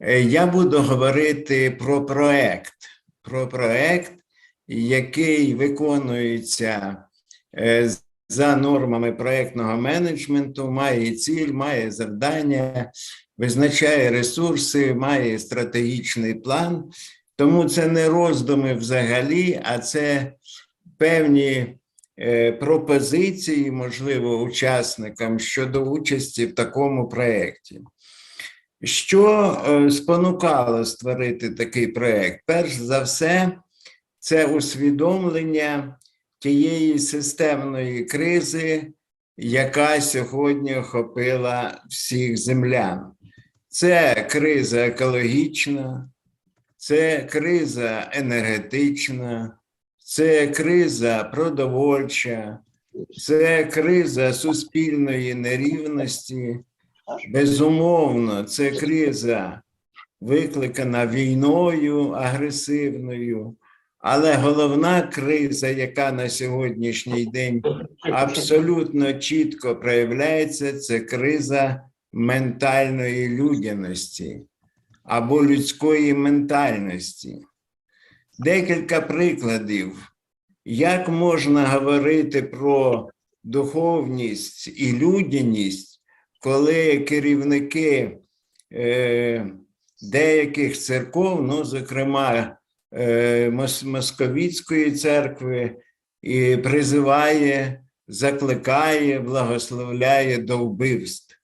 Е, Я буду говорити про проект, про проект, який виконується е, за нормами проектного менеджменту, має ціль, має завдання, визначає ресурси, має стратегічний план. Тому це не роздуми взагалі, а це певні е, пропозиції, можливо, учасникам щодо участі в такому проєкті. Що е, спонукало створити такий проєкт? Перш за все, це усвідомлення тієї системної кризи, яка сьогодні охопила всіх землян. Це криза екологічна, це криза енергетична, це криза продовольча, це криза суспільної нерівності. Безумовно, це криза викликана війною агресивною, але головна криза, яка на сьогоднішній день абсолютно чітко проявляється, це криза ментальної людяності або людської ментальності. Декілька прикладів, як можна говорити про духовність і людяність, коли керівники е, деяких церков, ну, зокрема е, Московіцької церкви, і призиває, закликає, благословляє до вбивств,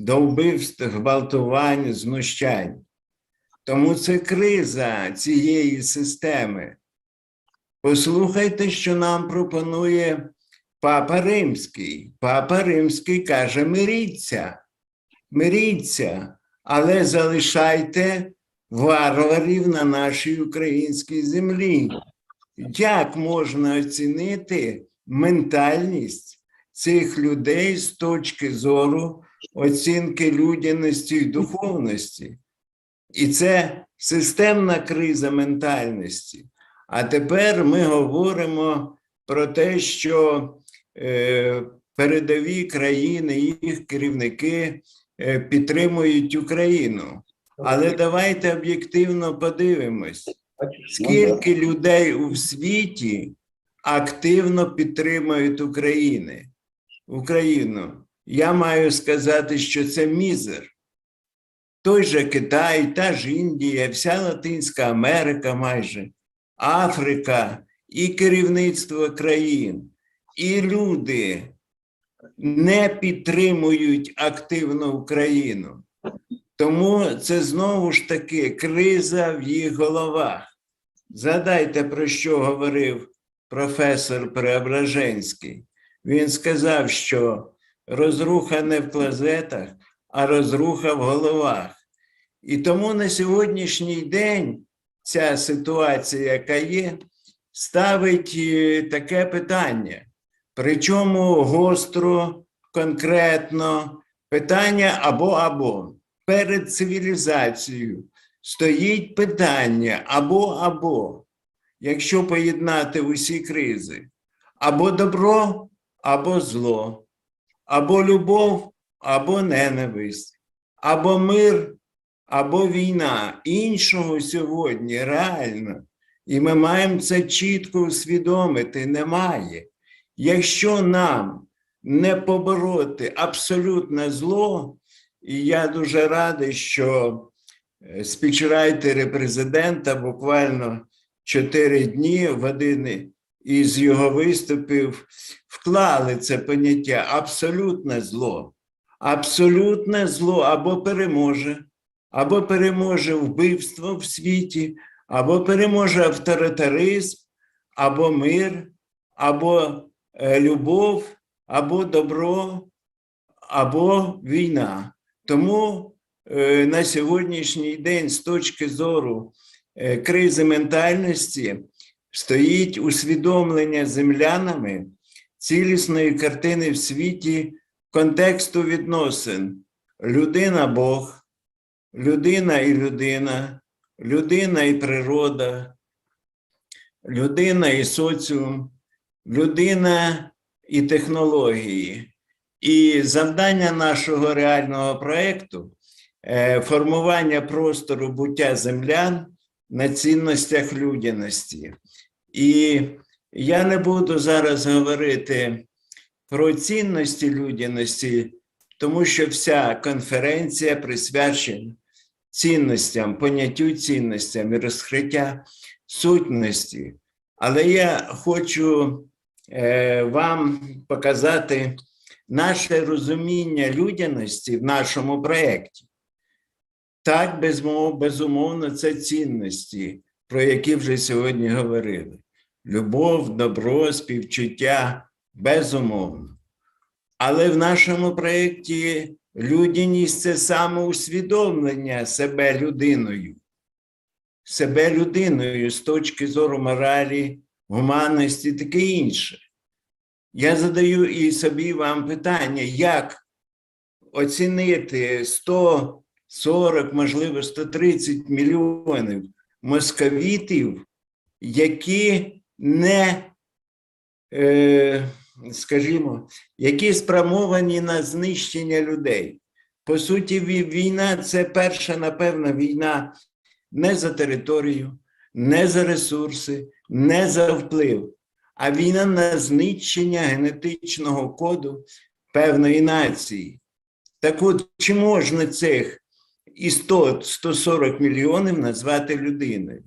до вбивств, гвалтувань, знущань. Тому це криза цієї системи. Послухайте, що нам пропонує Папа Римський. Папа Римський каже: миріться, миріться, але залишайте варварів на нашій українській землі. Як можна оцінити ментальність цих людей з точки зору оцінки людяності і духовності? І це системна криза ментальності. А тепер ми говоримо про те, що передові країни, їх керівники е, підтримують Україну. Але давайте об'єктивно подивимось, скільки людей у світі активно підтримують України, Україну. Я маю сказати, що це мізер. Той же Китай, та ж Індія, вся Латинська Америка майже, Африка і керівництво країн, і люди не підтримують активно Україну. Тому це знову ж таки криза в їх головах. Згадайте, про що говорив професор Преображенський. Він сказав, що розруха не в клозетах, а розруха в головах. І тому на сьогоднішній день ця ситуація, яка є, ставить е, таке питання. Причому гостро, конкретно питання або або перед цивілізацією стоїть питання або або, якщо поєднати усі кризи, або добро, або зло, або любов, або ненависть, або мир, або війна. Іншого сьогодні реально. І ми маємо це чітко усвідомити, немає. Якщо нам не побороти абсолютне зло, і я дуже радий, що е, спічрайтери президента буквально чотири дні в один із його виступів вклали це поняття абсолютне зло. Абсолютне зло або переможе, або переможе вбивство в світі, або переможе авторитаризм, або мир, або любов, або добро, або війна. Тому е, на сьогоднішній день, з точки зору е, кризи ментальності, стоїть усвідомлення землянами цілісної картини в світі контексту відносин людина-Бог, людина і людина, людина і природа, людина і соціум, людина і технології. І завдання нашого реального проєкту е, формування простору буття землян на цінностях людяності. І я не буду зараз говорити про цінності людяності, тому що вся конференція присвячена цінностям, поняттю цінностям і розкриття сутності. Але я хочу вам показати наше розуміння людяності в нашому проєкті. Так, безумовно, це цінності, про які вже сьогодні говорили: любов, добро, співчуття, безумовно. Але в нашому проєкті людяність це самоусвідомлення себе людиною, себе людиною з точки зору моралі, гуманності, таке інше. Я задаю і собі вам питання, як оцінити 140, можливо, 130 мільйонів московітів, які не, е, скажімо, які спрямовані на знищення людей. По суті, війна це перша, напевно, війна не за територію, не за ресурси, не за вплив, а війна на знищення генетичного коду певної нації. Так от, чи можна цих і 100, 140 мільйонів назвати людиною?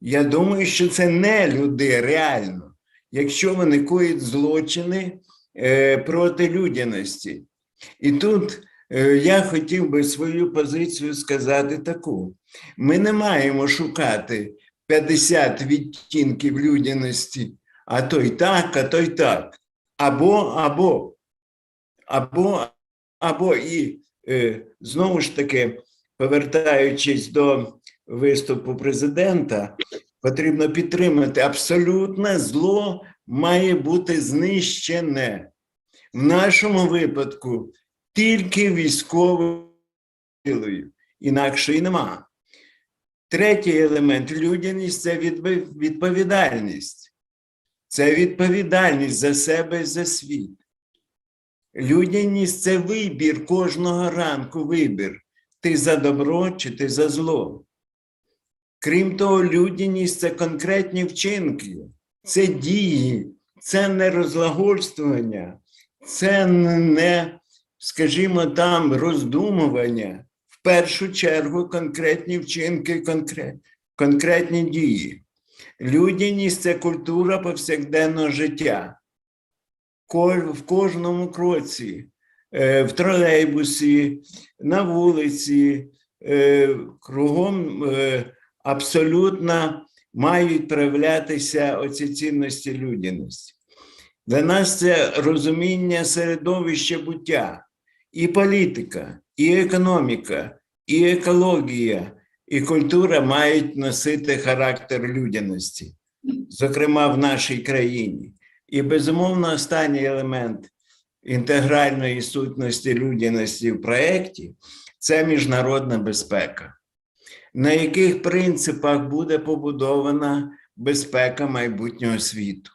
Я думаю, що це не люди реально, якщо вони коїть злочини е, проти людяності. І тут е, я хотів би свою позицію сказати таку: ми не маємо шукати 50 відтінків людяності, а то й так, а то й так. Або, або, або, або і е, знову ж таки, повертаючись до виступу президента, потрібно підтримати абсолютне зло має бути знищене. В нашому випадку тільки військовою силою, інакше і нема. Третій елемент людяність це відповідальність. Це відповідальність за себе і за світ. Людяність це вибір кожного ранку, вибір. Ти за добро чи ти за зло. Крім того, людяність це конкретні вчинки, це дії, це не розлагольствування, це не, скажімо там, роздумування. Першу чергу конкретні вчинки, конкрет, конкретні дії. Людяність це культура повсякденного життя. В кожному кроці, е, в тролейбусі, на вулиці, е, кругом е, абсолютно мають проявлятися оці цінності людяності. Для нас це розуміння середовища буття, і політика, і економіка, і екологія, і культура мають носити характер людяності, зокрема в нашій країні. І безумовно, останній елемент інтегральної сутності людяності в проєкті це міжнародна безпека. На яких принципах буде побудована безпека майбутнього світу?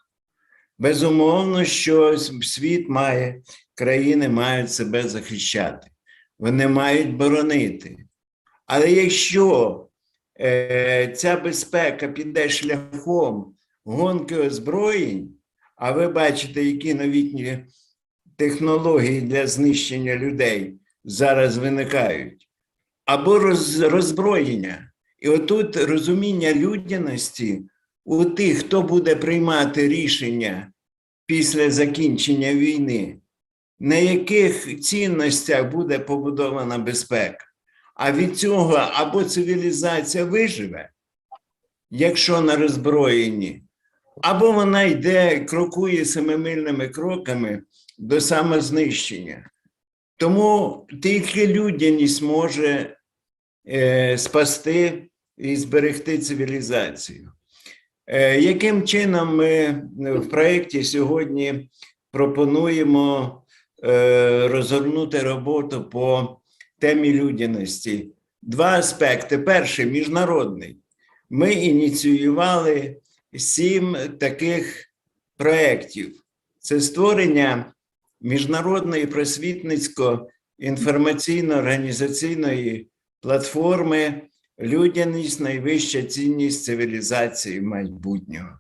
Безумовно, що світ має, країни мають себе захищати, вони мають боронити. Але якщо е, ця безпека піде шляхом гонки озброєнь, а ви бачите, які новітні технології для знищення людей зараз виникають, або роз, роззброєння. І отут розуміння людяності у тих, хто буде приймати рішення після закінчення війни, на яких цінностях буде побудована безпека. А від цього або цивілізація виживе, якщо на роззброєнні, або вона йде, крокує семимильними кроками до самознищення. Тому тільки людяність може е, спасти і зберегти цивілізацію. Е, яким чином ми в проєкті сьогодні пропонуємо розгорнути роботу по темі людяності? Два аспекти. Перший міжнародний. Ми ініціювали сім таких проєктів. Це створення міжнародної просвітницько-інформаційно-організаційної платформи Людяність найвища цінність цивілізації майбутнього.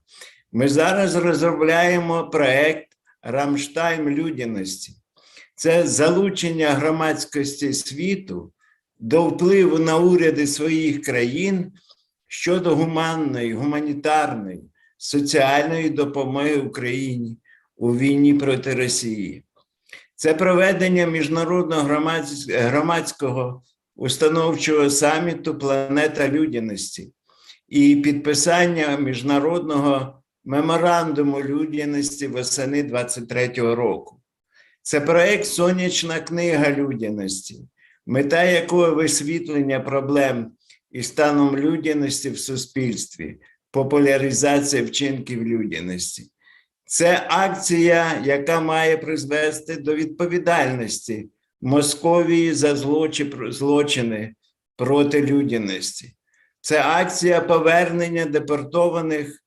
Ми зараз розробляємо проект Рамштайм людяності. Це залучення громадськості світу до впливу на уряди своїх країн щодо гуманної, гуманітарної, соціальної допомоги Україні у війні проти Росії. Це проведення міжнародного громадського установчого саміту Планета людяності і підписання міжнародного меморандуму людяності восени 23-го року. Це проект Сонячна книга людяності, мета якого висвітлення проблем і станом людяності в суспільстві, популяризація вчинків людяності. Це акція, яка має призвести до відповідальності Московії за злочи- злочини проти людяності. Це акція повернення депортованих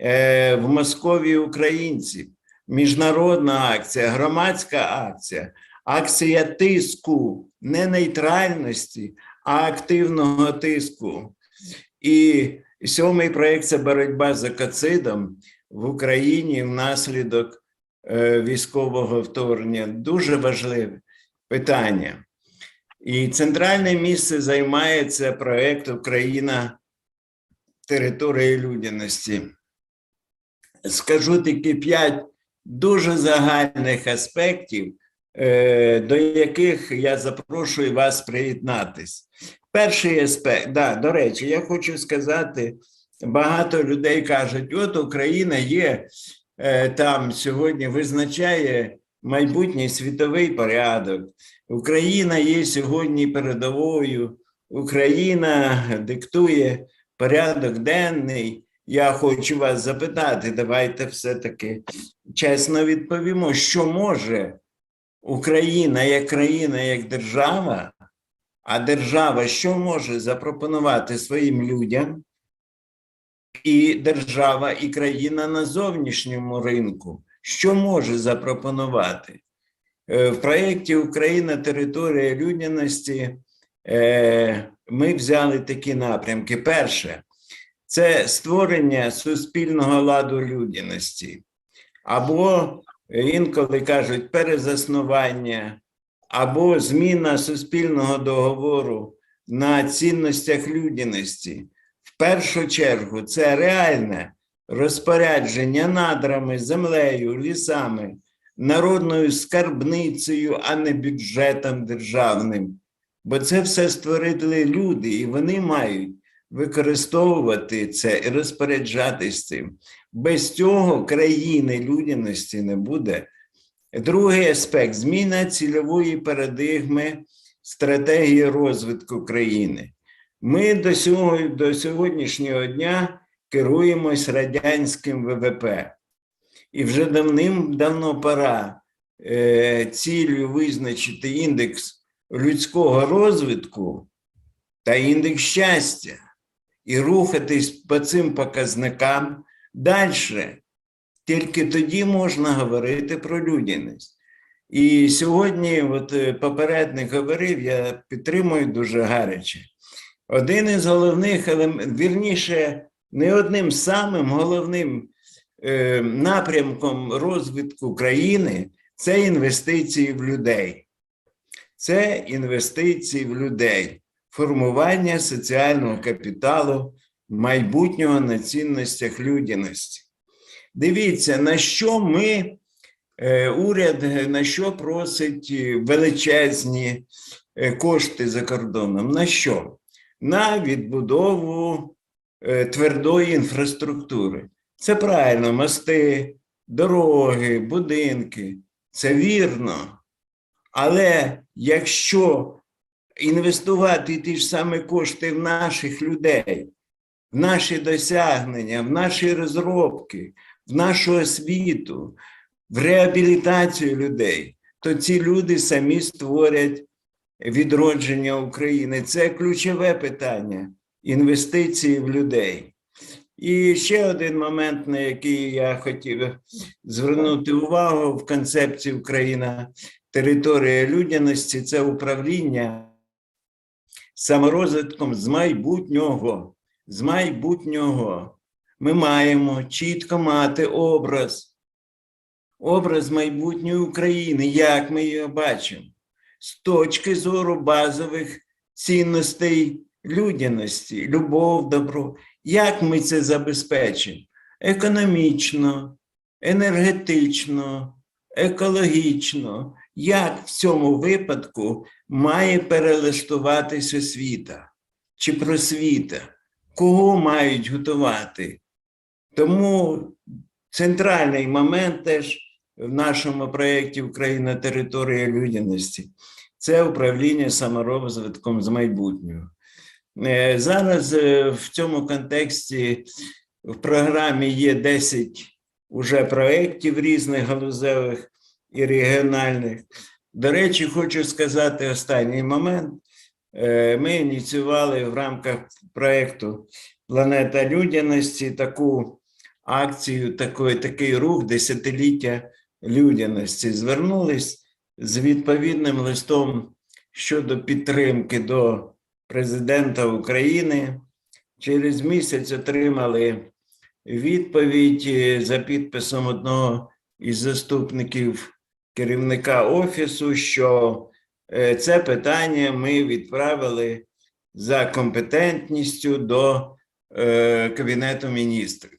е, в Московії українців, міжнародна акція, громадська акція, акція тиску, не нейтральності, а активного тиску. І сьомий проєкт це боротьба з екоцидом в Україні внаслідок е, військового вторгнення. Дуже важливе питання. І центральне місце займає це проєкт Україна території людяності. Скажу тільки п'ять дуже загальних аспектів, е, до яких я запрошую вас приєднатись. Перший аспект, да, до речі, я хочу сказати, багато людей кажуть, от Україна є е, там сьогодні визначає майбутній світовий порядок. Україна є сьогодні передовою, Україна диктує порядок денний. Я хочу вас запитати, давайте все-таки чесно відповімо, що може Україна як країна, як держава, а держава що може запропонувати своїм людям, і держава, і країна на зовнішньому ринку, що може запропонувати? Е, В проєкті Україна територія людяності е, ми взяли такі напрямки. Перше, це створення суспільного ладу людяності, або інколи кажуть перезаснування, або зміна суспільного договору на цінностях людяності. В першу чергу це реальне розпорядження надрами, землею, лісами, народною скарбницею, а не бюджетом державним. Бо це все створили люди, і вони мають використовувати це і розпоряджатись цим. Без цього країни людяності не буде. Другий аспект зміна цільової парадигми стратегії розвитку країни. Ми до, сього, до сьогоднішнього дня керуємось радянським ВВП. І вже давним-давно пора е, цілею визначити індекс людського розвитку та індекс щастя і рухатись по цим показникам далі. Тільки тоді можна говорити про людяність. І сьогодні, от е, попередник говорив, я підтримую дуже гаряче. Один із головних вірніше, не одним самим головним е, напрямком розвитку країни це інвестиції в людей. Це інвестиції в людей, формування соціального капіталу, майбутнього на цінностях людяності. Дивіться, на що ми, е, уряд, на що просить величезні е, кошти за кордоном. На що? На відбудову е, твердої інфраструктури. Це правильно, мости, дороги, будинки. Це вірно. Але якщо інвестувати ті ж самі кошти в наших людей, в наші досягнення, в наші розробки, в нашу освіту, в реабілітацію людей, то ці люди самі створять відродження України. Це ключове питання інвестиції в людей. І ще один момент, на який я хотів звернути увагу в концепції Україна територія людяності це управління саморозвитком з майбутнього. З майбутнього. Ми маємо чітко мати образ, образ майбутньої України, як ми її бачимо, з точки зору базових цінностей людяності, любов, добро. Як ми це забезпечимо? Економічно, енергетично, екологічно. Як в цьому випадку має перелаштуватись освіта чи просвіта? Кого мають готувати? Тому центральний момент теж в нашому проєкті Україна територія людяності це управління саморозвитком з майбутнього. Е, Зараз е, в цьому контексті в програмі є 10 уже проєктів різних галузевих і регіональних. До речі, хочу сказати останній момент. Е, Ми ініціювали в рамках проєкту Планета людяності таку акцію, такий, такий рух десятиліття людяності. Звернулись з відповідним листом щодо підтримки до президента України. Через місяць отримали відповідь е, за підписом одного із заступників керівника офісу, що е, це питання ми відправили за компетентністю до е, Кабінету міністрів.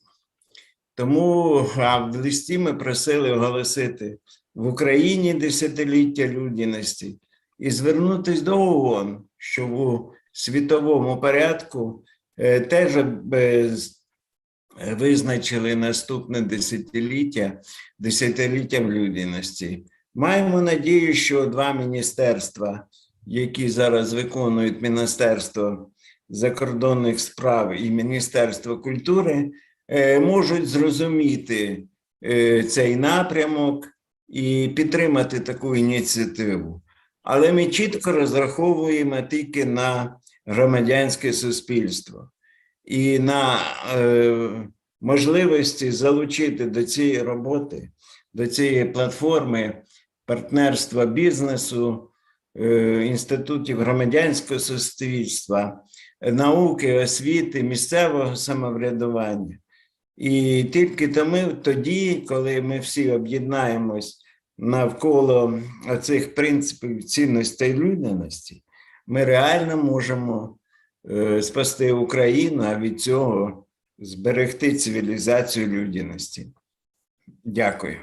Тому а в листі ми просили оголосити в Україні десятиліття людяності і звернутися до ООН, щоб у світовому порядку е, теж визначили наступне десятиліття десятиліттям людяності. Маємо надію, що два міністерства, які зараз виконують Міністерство закордонних справ і Міністерство культури, е, можуть зрозуміти е, цей напрямок і підтримати таку ініціативу. Але ми чітко розраховуємо тільки на громадянське суспільство і на е, можливості залучити до цієї роботи, до цієї платформи партнерства бізнесу, е, інститутів громадянського суспільства, науки, освіти, місцевого самоврядування. І тільки тому тоді, коли ми всі об'єднаємось навколо цих принципів цінностей людяності, ми реально можемо спасти Україну, а від цього зберегти цивілізацію людяності. Дякую.